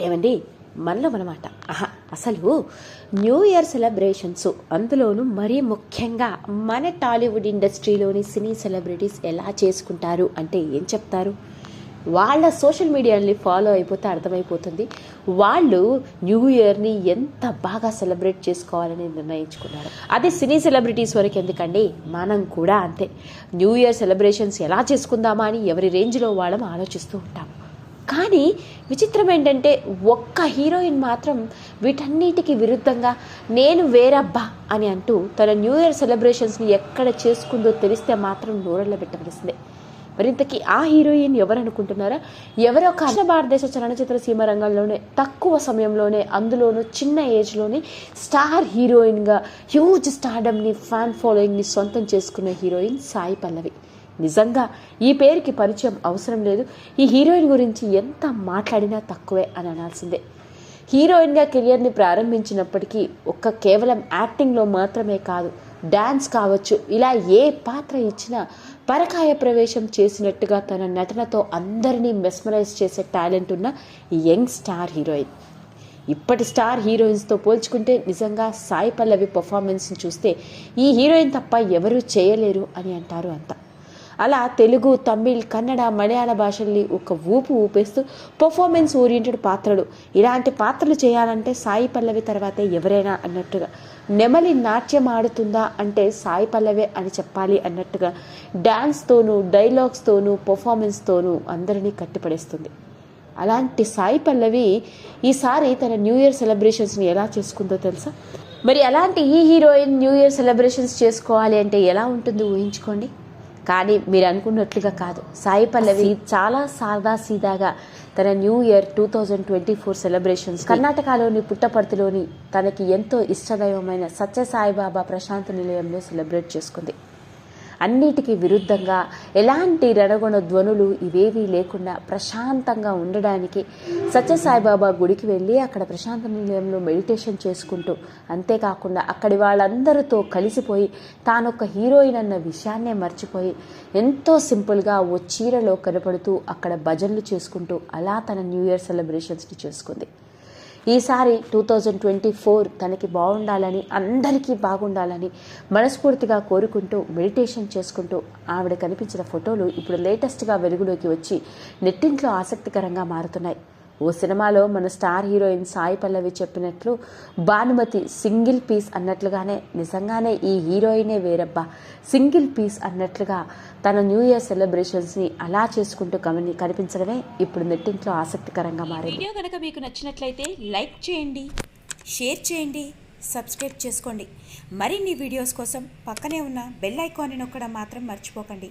ఏమండి? మనలో మనమాట ఆహా అసలు న్యూ ఇయర్ సెలబ్రేషన్స్ అందులోనూ మరీ ముఖ్యంగా మన టాలీవుడ్ ఇండస్ట్రీలోని సినీ సెలబ్రిటీస్ ఎలా చేసుకుంటారు అంటే ఏం చెప్తారు? వాళ్ళ సోషల్ మీడియాని ఫాలో అయిపోతే అర్థమైపోతుంది. వాళ్ళు న్యూ ఇయర్ని ఎంత బాగా సెలబ్రేట్ చేసుకోవాలని నిర్ణయించుకున్నారు. అదే సినీ సెలబ్రిటీస్ వరకు ఎందుకండి? మనం కూడా అంతే. న్యూ ఇయర్ సెలబ్రేషన్స్ ఎలా చేసుకుందామా అని ఎవరి రేంజ్లో వాళ్ళం ఆలోచిస్తూ ఉంటాం. కానీ విచిత్రం ఏంటంటే ఒక్క హీరోయిన్ మాత్రం వీటన్నిటికీ విరుద్ధంగా నేను వేరబ్బా అని అంటూ తన న్యూ ఇయర్ సెలబ్రేషన్స్ని ఎక్కడ చేసుకుందో తెలిస్తే మాత్రం నూరల్లో పెట్టవలసిందే. మరింతకీ ఆ హీరోయిన్ ఎవరు అనుకుంటున్నారా ఎవరో కష్ట భారతదేశ చలనచిత్ర సీమ రంగంలోనే తక్కువ సమయంలోనే అందులోనూ చిన్న ఏజ్లోనే స్టార్ హీరోయిన్గా హ్యూజ్ స్టార్డమ్ని ఫ్యాన్ ఫాలోయింగ్ని సొంతం చేసుకున్న హీరోయిన్ సాయి పల్లవి. నిజంగా ఈ పేరుకి పరిచయం అవసరం లేదు. ఈ హీరోయిన్ గురించి ఎంత మాట్లాడినా తక్కువే అని అనాల్సిందే. హీరోయిన్గా కెరియర్ని ప్రారంభించినప్పటికీ ఒక్క కేవలం యాక్టింగ్లో మాత్రమే కాదు డ్యాన్స్ కావచ్చు ఇలా ఏ పాత్ర ఇచ్చినా పరకాయ ప్రవేశం చేసినట్టుగా తన నటనతో అందరినీ మెస్మరైజ్ చేసే టాలెంట్ ఉన్న యంగ్ స్టార్ హీరోయిన్. ఇప్పటి స్టార్ హీరోయిన్స్తో పోల్చుకుంటే నిజంగా సాయి పల్లవి పర్ఫార్మెన్స్ని చూస్తే ఈ హీరోయిన్ తప్ప ఎవరూ చేయలేరు అని అంటారు అంతా. అలా తెలుగు తమిళ్ కన్నడ మలయాళ భాషల్ని ఒక ఊపు ఊపేస్తూ పర్ఫార్మెన్స్ ఓరియంటెడ్ పాత్రలు. ఇలాంటి పాత్రలు చేయాలంటే సాయి పల్లవి తర్వాతే ఎవరైనా అన్నట్టుగా. నెమలి నాట్యం ఆడుతుందా అంటే సాయి పల్లవే అని చెప్పాలి అన్నట్టుగా. డ్యాన్స్తోనూ డైలాగ్స్తోనూ పర్ఫార్మెన్స్తోనూ అందరినీ కట్టిపడేస్తుంది. అలాంటి సాయి పల్లవి ఈసారి తన న్యూ ఇయర్ సెలబ్రేషన్స్ని ఎలా చేసుకుందో తెలుసా? మరి అలాంటి ఈ హీరోయిన్ న్యూ ఇయర్ సెలబ్రేషన్స్ చేసుకోవాలి అంటే ఎలా ఉంటుందో ఊహించుకోండి. కానీ మీరు అనుకున్నట్లుగా కాదు. సాయి పల్లవి చాలా సాదా సీదాగా తన new year two thousand twenty four celebrations కర్ణాటకలోని పుట్టపర్తిలోని తనకి ఎంతో ఇష్టదైవమైన సత్య సాయిబాబా ప్రశాంత నిలయంలో సెలబ్రేట్ చేసుకుంది. అన్నిటికీ విరుద్ధంగా ఎలాంటి రణగొణ ధ్వనులు ఇవేవీ లేకుండా ప్రశాంతంగా ఉండడానికి సత్యసాయిబాబా గుడికి వెళ్ళి అక్కడ ప్రశాంత నిలయంలో మెడిటేషన్ చేసుకుంటూ అంతేకాకుండా అక్కడి వాళ్ళందరితో కలిసిపోయి తానొక హీరోయిన్ అన్న విషయాన్నే మర్చిపోయి ఎంతో సింపుల్గా ఓ చీరలో కనపడుతూ అక్కడ భజనలు చేసుకుంటూ అలా తన న్యూ ఇయర్ సెలబ్రేషన్స్ని చేసుకుంది. ఈసారి టూ థౌజండ్ ట్వంటీ ఫోర్ తనకి బాగుండాలని అందరికీ బాగుండాలని మనస్ఫూర్తిగా కోరుకుంటూ మెడిటేషన్ చేసుకుంటూ ఆవిడ కనిపించిన ఫోటోలు ఇప్పుడు లేటెస్ట్గా వెలుగులోకి వచ్చి నెట్టింట్లో ఆసక్తికరంగా మారుతున్నాయి. ఓ సినిమాలో మన స్టార్ హీరోయిన్ సాయి పల్లవి చెప్పినట్లు భానుమతి సింగిల్ పీస్ అన్నట్లుగానే నిజంగానే ఈ హీరోయినే వేరబ్బా. సింగిల్ పీస్ అన్నట్లుగా తన న్యూ ఇయర్ సెలబ్రేషన్స్ని అలా చేసుకుంటూ కమని కనిపించడమే ఇప్పుడు నెట్టింట్లో ఆసక్తికరంగా మారింది. వీడియో కనుక మీకు నచ్చినట్లయితే లైక్ చేయండి షేర్ చేయండి సబ్స్క్రైబ్ చేసుకోండి. మరిన్ని వీడియోస్ కోసం పక్కనే ఉన్న బెల్ ఐకాన్ని నొక్కడం మాత్రం మర్చిపోకండి.